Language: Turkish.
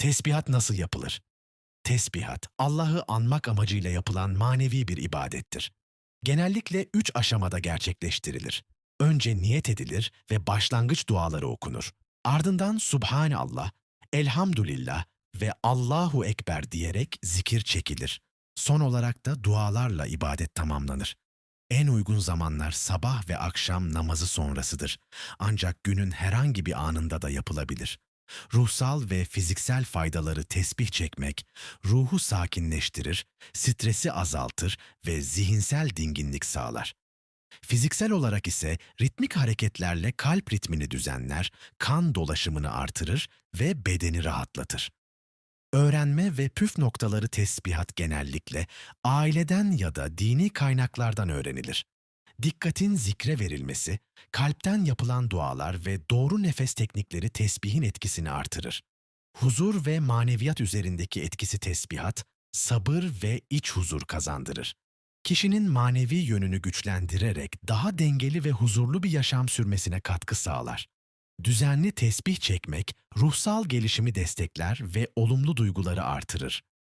Tesbihat nasıl yapılır? Tesbihat, Allah'ı anmak amacıyla yapılan manevi bir ibadettir. Genellikle üç aşamada gerçekleştirilir. Önce niyet edilir ve başlangıç duaları okunur. Ardından Subhanallah, Elhamdülillah ve Allahu Ekber diyerek zikir çekilir. Son olarak da dualarla ibadet tamamlanır. En uygun zamanlar sabah ve akşam namazı sonrasıdır. Ancak günün herhangi bir anında da yapılabilir. Ruhsal ve fiziksel faydaları tesbih çekmek, ruhu sakinleştirir, stresi azaltır ve zihinsel dinginlik sağlar. Fiziksel olarak ise ritmik hareketlerle kalp ritmini düzenler, kan dolaşımını artırır ve bedeni rahatlatır. Öğrenme ve püf noktaları tesbihat genellikle aileden ya da dini kaynaklardan öğrenilir. Dikkatin zikre verilmesi, kalpten yapılan dualar ve doğru nefes teknikleri tesbihin etkisini artırır. Huzur ve maneviyat üzerindeki etkisi tesbihat, sabır ve iç huzur kazandırır. Kişinin manevi yönünü güçlendirerek daha dengeli ve huzurlu bir yaşam sürmesine katkı sağlar. Düzenli tesbih çekmek, ruhsal gelişimi destekler ve olumlu duyguları artırır.